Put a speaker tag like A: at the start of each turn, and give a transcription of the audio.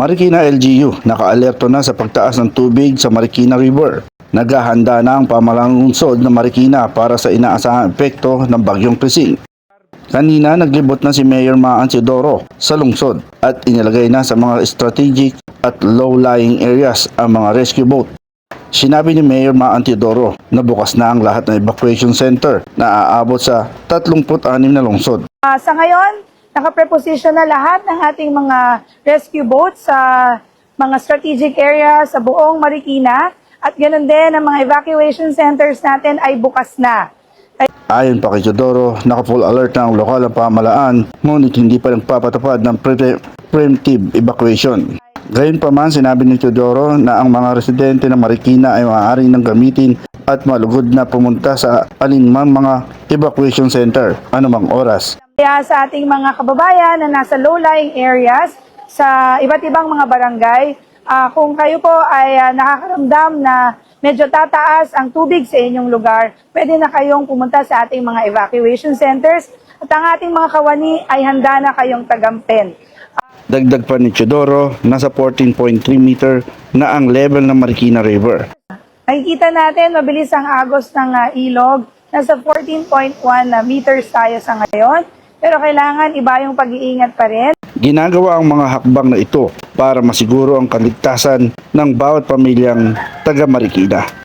A: Marikina LGU, nakaalerto na sa pagtaas ng tubig sa Marikina River. Naghahanda na ang pamalang lungsod ng Marikina para sa inaasahang epekto ng bagyong Krising. Kanina naglibot na si Mayor Maan Teodoro sa lungsod at inilagay na sa mga strategic at low-lying areas ang mga rescue boat. Sinabi ni Mayor Maan Teodoro na bukas na ang lahat ng evacuation center na aabot sa 36 na lungsod.
B: Ah, sa ngayon, nakapreposition na lahat ng ating mga rescue boats sa mga strategic areas sa buong Marikina at ganoon din ang mga evacuation centers natin ay bukas na.
A: Ayon pa kay Teodoro, naka-full alert na lokal ang pamalaan ngunit hindi pa nagpapatupad ng pre- preemptive evacuation. Gayon pa man sinabi ni Teodoro na ang mga residente ng Marikina ay maaari nang gamitin at malugod na pumunta sa alinmang mga evacuation center anumang oras.
B: Kaya sa ating mga kababayan na nasa low-lying areas sa iba't ibang mga barangay, ah, kung kayo po ay ah, nakakaramdam na medyo tataas ang tubig sa inyong lugar, pwede na kayong pumunta sa ating mga evacuation centers at ang ating mga kawani ay handa na kayong tagampen.
A: Dagdag pa ni Teodoro, nasa 14.3 meter na ang level ng Marikina River.
B: Nakikita natin, mabilis ang agos ng ah, ilog. Nasa 14.1 na meters tayo sa ngayon. Pero kailangan iba yung pag-iingat pa rin.
A: Ginagawa ang mga hakbang na ito para masiguro ang kaligtasan ng bawat pamilyang taga Marikina.